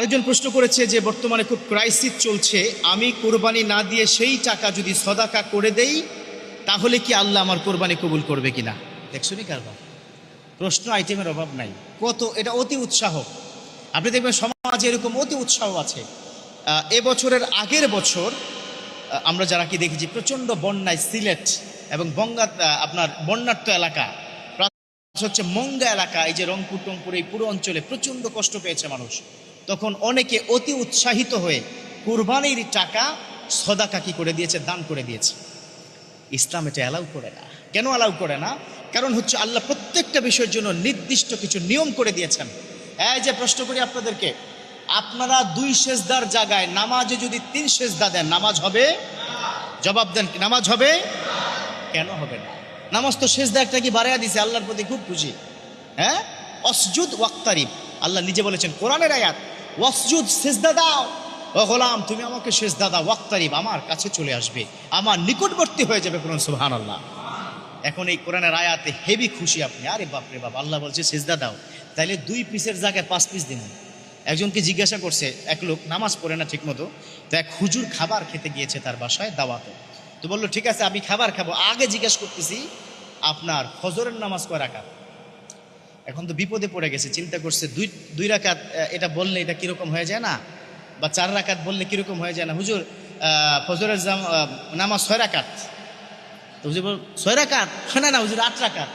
আরেকজন প্রশ্ন করেছে যে, বর্তমানে খুব ক্রাইসিস চলছে। আমি কোরবানি না দিয়ে সেই টাকা যদি সদাকা করে দেই, তাহলে কি আল্লাহ আমার কোরবানি কবুল করবে কিনা? দেখছ নি কারবার? প্রশ্ন আইটেমের অভাব নাই। কত, এটা অতি উৎসাহ। আপনি দেখবেন সমাজে এরকম অতি উৎসাহ আছে। এবছরের আগের বছর আমরা যারা কি দেখেছি, প্রচণ্ড বন্যায় সিলেট এবং বঙ্গা আপনার বন্যার্থ এলাকা হচ্ছে মঙ্গা এলাকা, এই যে রংপুর টংপুর এই পুরো অঞ্চলে প্রচণ্ড কষ্ট পেয়েছে মানুষ। তখন অনেকে অতি উৎসাহিত হয়ে কুরবানির টাকা সদাকা কি করে দিয়েছে, দান করে দিয়েছে। ইসলাম এটা অ্যালাউ করে না। কেন অ্যালাউ করে না? কারণ হচ্ছে আল্লাহ প্রত্যেকটা বিষয়ের জন্য নির্দিষ্ট কিছু নিয়ম করে দিয়েছেন। এই যে প্রশ্ন করি আপনাদেরকে, আপনারা দুই সেজদার জায়গায় নামাজে যদি তিন সেজদা দেন, নামাজ হবে? জবাব দেন নামাজ হবে? কেন হবে না? নামাজ তো সেজদা একটা কি বাড়াইয়া দিছে? আল্লাহর প্রতি খুব খুশি। হ্যাঁ? অসজুদ ওয়াক্তারিব। আল্লাহ নিজে বলেছেন, কোরআনের আয়াত ওয়াসজুদ, সেজদা দাও। ও গোলাম, তুমি আমাকে সেজদা দাও। ওয়াক্তারিব, আমার কাছে চলে আসবে। আমার নিকটবর্তী হয়ে যাবে কোরআন সুবহান আল্লাহ এখন এই কোরআনের আয়াতে হেভি খুশি আপনি। আরে বাপরে বাপ, আল্লাহ বলছে সেজদা দাও। তাইলে দুই পিসের জায়গায় পাঁচ পিস দিন। একজনকে জিজ্ঞাসা করছে, এক লোক নামাজ পড়ে না ঠিক মতো তো এক হুজুর খাবার খেতে গিয়েছে তার বাসায় দাওয়াতে। তো বলল, ঠিক আছে, আমি খাবার খাব। আগে জিজ্ঞেস করতেছি, আপনার ফজরের নামাজ কয় রাকাত? এখন তো বিপদে পড়ে গেছে, চিন্তা করছে, দুই দুই রাকাত এটা বললে এটা কীরকম হয়ে যায় না? বা চার রাকাত বললে কীরকম হয়ে যায় না? হুজুর ফজরের নামাজ ছয় রাকাত। তো হুজুর ছয় রাকাত? না না, হুজুর, আট রাকাত।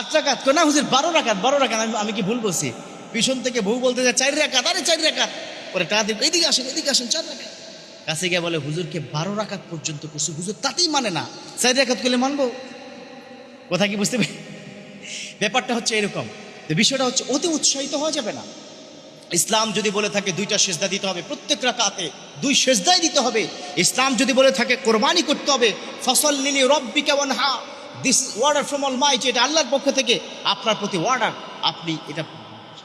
আট রাকাত? না, হুজুর, বারো রাকাত বারো রাকাত, আমি আমি কি ভুল বলছি? পিছন থেকে বউ বলতে যায়, চার রাকাত, আরে চার রাকাত। পরে টাকা দিব এদিকে আসেন এদিকে আসেন, চার রাকাত। কাছে গিয়ে বলে, হুজুরকে বারো রাকাত পর্যন্ত করছি। হুজুর তাতেই মানে না। চার রাকাত করলে মানবো? কথা কি বুঝতে পারি? ব্যাপারটা হচ্ছে এরকম। বিষয়টা হচ্ছে অতি উৎসাহিত হওয়া যাবে না। ইসলাম যদি বলে থাকে দুইটা সেজদা দিতে হবে, প্রত্যেক রাকাতে দুই সেজদাই দিতে হবে। ইসলাম যদি বলে থাকে কোরবানি করতে হবে, ফসল লিলি রব্বি কেমন হা this order from almighty এটা আল্লাহর পক্ষ থেকে আপনার প্রতি ওয়ার্ডার আপনি এটা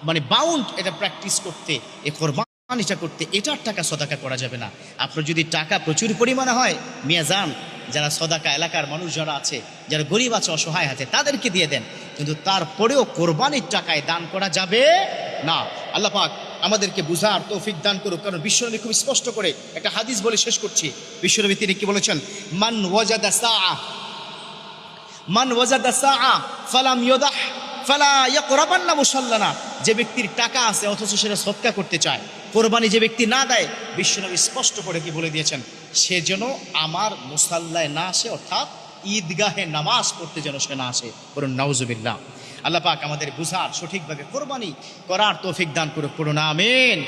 মানে বাউন্ড এটা প্র্যাকটিস করতে, এ কোরবানিটা করতে, এটার টাকা সদাকা করা যাবে না। আপনার যদি টাকা প্রচুর পরিমাণে হয় মিয়া যান যারা সদাকা এলাকার মানুষ যারা আছে, যারা গরিব আছে, অসহায় আছে, তাদেরকে দিয়ে দেন। কিন্তু তারপরেও কোরবানির টাকায় দান করা যাবে না। আল্লাহ পাক আমাদেরকে বুঝার তৌফিক দান করুক। কারণ বিশ্বনবী খুব স্পষ্ট করে একটা হাদিস বলে শেষ করছি। বিশ্বনবী তিনি কি বলেছেন? মান ওয়াজাদা সাআ, মান ওয়াজাদা সাআ, ফালাম ইয়াদাহ ফালা ইয়াকরাবান্না মুসাল্লানা। যে ব্যক্তির টাকা আছে, অথচ সেটা সৎকা করতে চায়। কোরবানি যে ব্যক্তি না দেয়, বিশ্বনবী স্পষ্ট করে কি বলে দিয়েছেন? সে যেন আমার মুসাল্লায় না আসে, অর্থাৎ ঈদগাহে নামাজ পড়তে যেন সে না আসে। বলুন, নাউজুবিল্লাহ। আল্লাহ পাক আমাদের বুঝার সঠিকভাবে কোরবানি করার তৌফিক দান করুক। পড়ুন, আমিন।